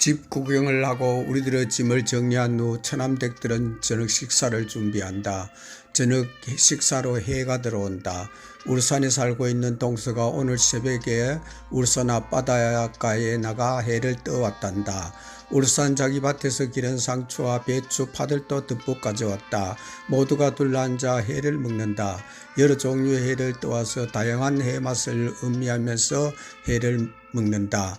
집 구경을 하고 우리들의 짐을 정리한 후 처남댁들은 저녁 식사를 준비한다. 저녁 식사로 해가 들어온다. 울산에 살고 있는 동서가 오늘 새벽에 울산 앞바다가에 나가 해를 떠왔단다. 울산 자기 밭에서 기른 상추와 배추, 파들도 듬뿍 가져왔다. 모두가 둘러앉아 해를 먹는다. 여러 종류의 해를 떠와서 다양한 해 맛을 음미하면서 해를 먹는다.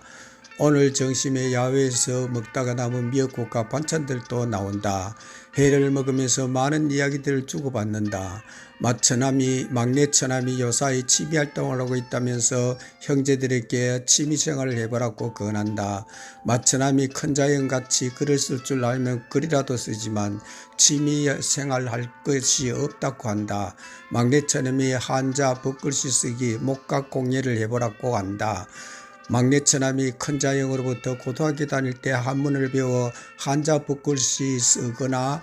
오늘 점심에 야외에서 먹다가 남은 미역국과 반찬들도 나온다. 회를 먹으면서 많은 이야기들을 주고받는다. 맏처남이 막내 처남이 요사이 취미 활동을 하고 있다면서 형제들에게 취미 생활을 해보라고 권한다. 맏처남이 큰자형같이 글을 쓸 줄 알면 글이라도 쓰지만 취미 생활 할 것이 없다고 한다. 막내 처남이 한자 붓글씨 쓰기 목각 공예를 해보라고 한다. 막내 처남이 큰 자형으로부터 고등학교 다닐 때 한문을 배워 한자 붓글씨 쓰거나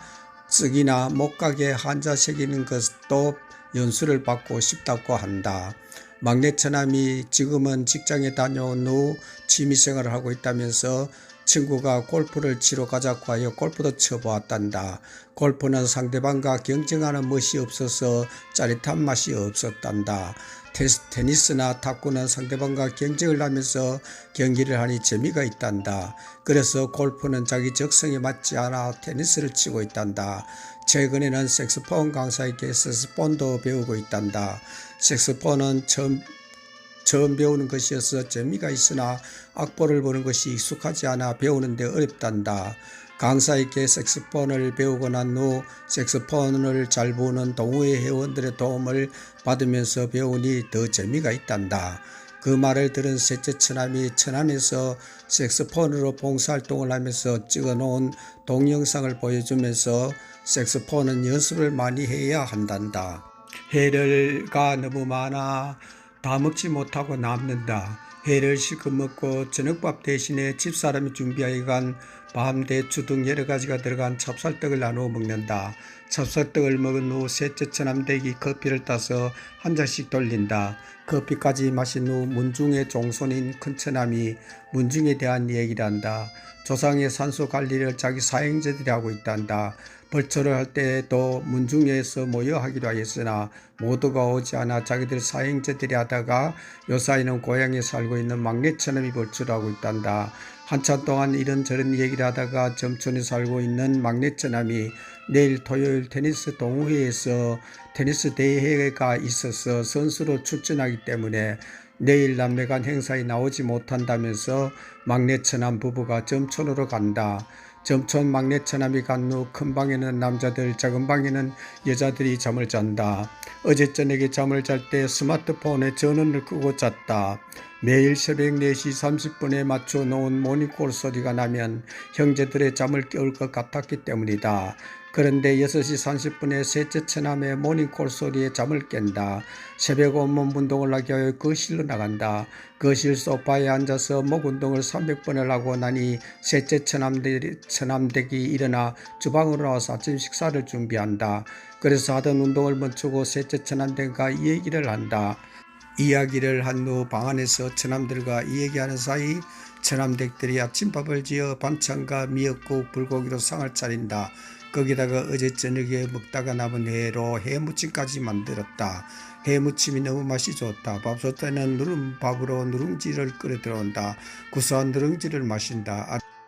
쓰기나 목각에 한자 새기는 것도 연수를 받고 싶다고 한다. 막내 처남이 지금은 직장에 다녀온 후 취미생활을 하고 있다면서 친구가 골프를 치러 가자고 하여 골프도 쳐보았단다. 골프는 상대방과 경쟁하는 멋이 없어서 짜릿한 맛이 없었단다. 테니스나 탁구는 상대방과 경쟁을 하면서 경기를 하니 재미가 있단다. 그래서 골프는 자기 적성에 맞지 않아 테니스를 치고 있단다. 최근에는 색소폰 강사에게 색소폰도 배우고 있단다. 색소폰은 처음 처음 배우는 것이어서 재미가 있으나 악보를 보는 것이 익숙하지 않아 배우는데 어렵단다. 강사에게 색소폰을 배우고 난 후 색소폰을 잘 부는 동호회 회원들의 도움을 받으면서 배우니 더 재미가 있단다. 그 말을 들은 셋째 처남이 천안에서 색소폰으로 봉사활동을 하면서 찍어놓은 동영상을 보여주면서 색소폰은 연습을 많이 해야 한단다. 해를가 너무 많아 다 먹지 못하고 남는다. 해를 실컷 먹고 저녁밥 대신에 집사람이 준비하여간 밤 대추 등 여러 가지가 들어간 찹쌀떡을 나누어 먹는다. 찹쌀떡을 먹은 후 셋째 처남댁이 커피를 따서 한 잔씩 돌린다. 커피까지 마신 후 문중의 종손인 큰 처남이 문중에 대한 얘기를 한다. 조상의 산소 관리를 자기 사형제들이 하고 있단다. 벌초를 할 때도 문중에서 모여 하기로 하였으나 모두가 오지 않아 자기들 사형제들이 하다가 요사이는 고향에 살고 있는 막내 처남이 벌초를 하고 있단다. 한참 동안 이런저런 얘기를 하다가 점촌에 살고 있는 막내 처남이 내일 토요일 테니스 동호회에서 테니스 대회가 있어서 선수로 출전하기 때문에 내일 남매간 행사에 나오지 못한다면서 막내 처남 부부가 점촌으로 간다. 점촌 막내 처남이 간 후 큰 방에는 남자들 작은 방에는 여자들이 잠을 잔다. 어제 저녁에 잠을 잘 때 스마트폰에 전원을 끄고 잤다. 매일 새벽 4시 30분에 맞춰 놓은 모닝콜 소리가 나면 형제들의 잠을 깨울 것 같았기 때문이다. 그런데 6시 30분에 셋째 처남의 모닝콜 소리에 잠을 깬다. 새벽 온몸 운동을 하기 위해 거실로 나간다. 거실 소파에 앉아서 목 운동을 300번을 하고 나니 셋째 처남들이, 처남댁이 일어나 주방으로 나와서 아침 식사를 준비한다. 그래서 하던 운동을 멈추고 셋째 처남댁과 이 얘기를 한다. 이야기를 한 후 방 안에서 처남들과 이 얘기하는 사이 처남댁들이 아침밥을 지어 반찬과 미역국, 불고기로 상을 차린다. 거기다가 어제 저녁에 먹다가 남은 회로 해무침까지 만들었다. 해무침이 너무 맛이 좋다. 밥솥에는 누룽 밥으로 누룽지를 끓여 들어온다. 구수한 누룽지를 마신다. 아-